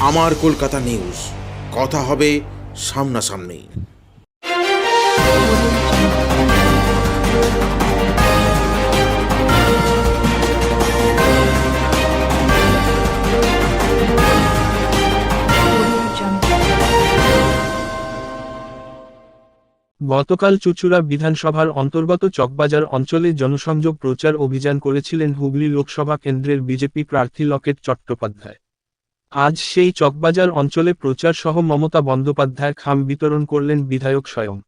আমার কলকাতা নিউজ। কথা হবে সামনাসামনি। গতকাল চুচুড়া বিধানসভার অন্তর্গত চকবাজার অঞ্চলে জনসংযোগ প্রচার অভিযান করেছিলেন হুগলি লোকসভা কেন্দ্রের বিজেপি প্রার্থী লকেট চট্টোপাধ্যায়। আজ সেই চকবাজার অঞ্চলে প্রচার সহ মমতা বন্দ্যোপাধ্যায় খাম বিতরণ করলেন বিধায়ক স্বয়ং।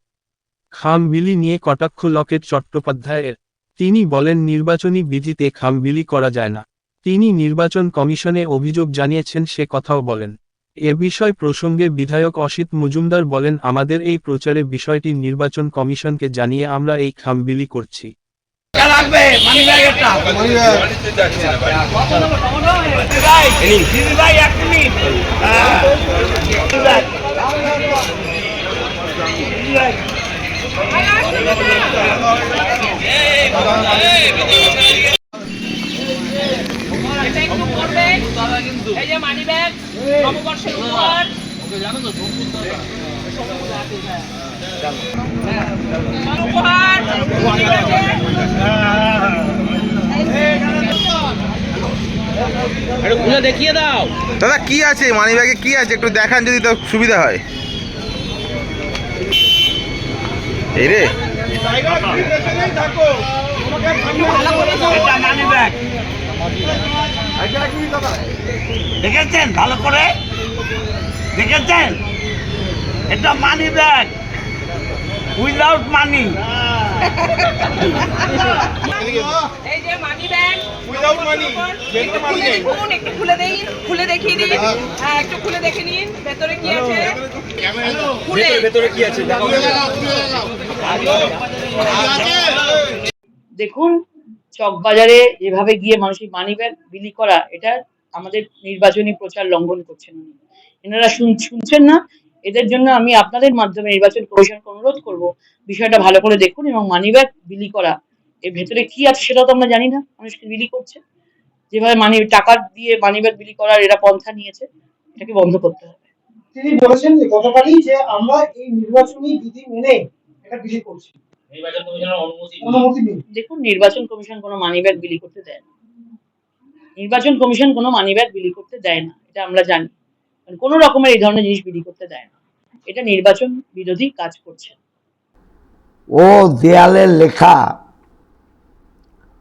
খাম বিলি নিয়ে কটাক্ষ লকেট চট্টোপাধ্যায়ের। তিনি বলেন, নির্বাচনী বিধিতে খাম বিলি করা যায় না। তিনি নির্বাচন কমিশনে অভিযোগ জানিয়েছেন, সে কথাও বলেন। এ বিষয় প্রসঙ্গে বিধায়ক অসিত মজুমদার বলেন, আমাদের এই প্রচারে বিষয়টি নির্বাচন কমিশনকে জানিয়ে আমরা এই খামবিলি করছি। টাকা লাগবে মানি ব্যাগেরটা দিদি ভাই এক মিনিট। হ্যাঁ। এই যে মানি ব্যাগ নববর্ষের উপহার। উপহার ঠিক আছে? দাদা কি আছে? মানি ব্যাগে কি আছে? একটু দেখান যদি তো সুবিধা হয়। এই রে। এটা মানি ব্যাগ দেখেছেন? ভালো করে? দেখেছেন? এটা মানি ব্যাগ উইদাউট মানি এই যে মানি ব্যাগ একটু খুলে দেখুন একটু খুলে দিন খুলে দেখিয়ে দিন হ্যাঁ। একটু খুলে দেখে নিন ভেতরে কি আছে? খুলে। দেখুন চকবাজারে যেভাবে গিয়ে মানুষের মানি ব্যাগ বিলি করা এটা আমাদের নির্বাচনী প্রচার লঙ্ঘন করছেন উনি। এনারা শুন- শুনছেন না এদের জন্য আমি আপনাদের মাধ্যমে নির্বাচন কমিশনকে অনুরোধ করব বিষয়টা ভালো করে দেখুন এবং মানি ব্যাগ বিলি করা। এর ভেতরে কি আছে সেটা তো আমরা জানি না মানুষকে বিলি করছে? যেভাবে মানি টাকা দিয়ে মানি ব্যাগ বিলি করার এরা পন্থা নিয়েছে এটাকে বন্ধ করতে হবে। তিনি বলেছেন যে গতকালই যে আমরা এই নির্বাচনী বিধি মেনে এটা বিলি করছি। দেখুন নির্বাচন কমিশন কোনো মানি ব্যাগ বিলি করতে দেয় না। নির্বাচন কমিশন কোনো মানি ব্যাগ বিলি করতে দেয় না এটা আমরা জানি। কোনো রকমের এই ধরনের জিনিস বিলি করতে দেয় না। এটা নির্বাচন বিরোধী কাজ করছে। ও দেয়ালের লেখা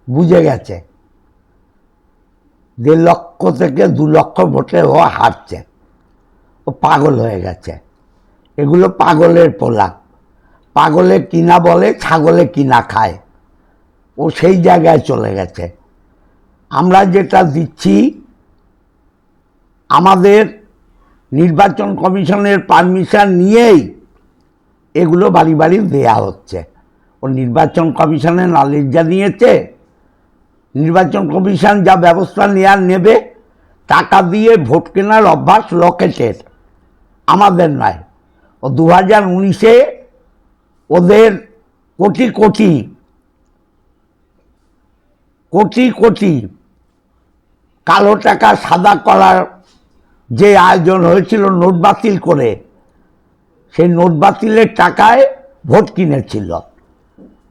বুঝে গেছে। দেড় লক্ষ থেকে দু লক্ষ ভোটে ও হারছে। ও পাগল হয়ে গেছে। এগুলো পাগলের পোলা। পাগলে কিনা বলে, ছাগলে কিনা খায়। ও সেই জায়গায় চলে গেছে। আমরা যেটা দিচ্ছি, আমাদের নির্বাচন কমিশনের পারমিশন নিয়েই এগুলো বাড়ি বাড়ি দেয়া হচ্ছে। ও নির্বাচন কমিশনে নালিশ জানিয়েছে, নির্বাচন কমিশন যা ব্যবস্থা নেওয়ার নেবে, টাকা দিয়ে ভোট কেনার অভ্যাস লকেটের আমাদের নয়। ও দু হাজার উনিশে ওদের কোটি কোটি কোটি কোটি কালো টাকা সাদা করার যে আয়োজন হয়েছিল নোট বাতিল করে, সেই নোট বাতিলের টাকায় ভোট কিনেছিল।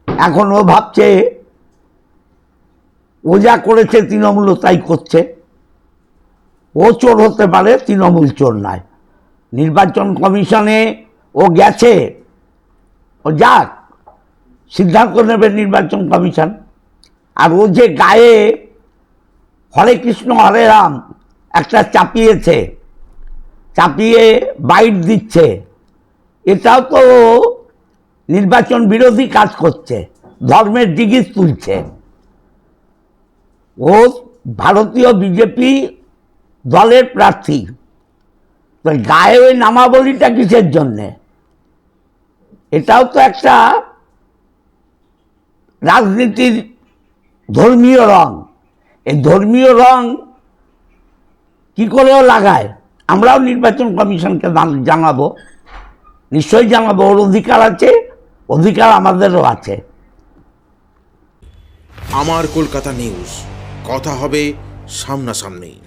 এখন ও ভাবছে, ও যা করেছে তৃণমূল তাই করছে। ও চোর হতে পারে, তৃণমূল চোর নয়। নির্বাচন কমিশনে ও গেছে। ও যাক, সিদ্ধান্ত নেবে নির্বাচন কমিশন। আর ও যে গায়ে হরে কৃষ্ণ, হরে রাম একটা চাপিয়েছে, চাপিয়ে বাইট দিচ্ছে। এটাও তো নির্বাচন বিরোধী কাজ করছে, ধর্মের ডিগিজ তুলছে। ও ভারতীয় বিজেপি দলের প্রার্থী। তো গায়ে ওই নামাবলিটা কিসের জন্যে? এটাও তো একটা রাজনীতির ধর্মীয় রং। এই ধর্মীয় রং কি করেও লাগায়? আমরাও নির্বাচন কমিশনকে জান- জানাব। নিশ্চয়ই জানাব, ওর অধিকার আছে, অধিকার আমাদেরও আছে। আমার কলকাতা নিউজ, কথা হবে সামনাসামনি।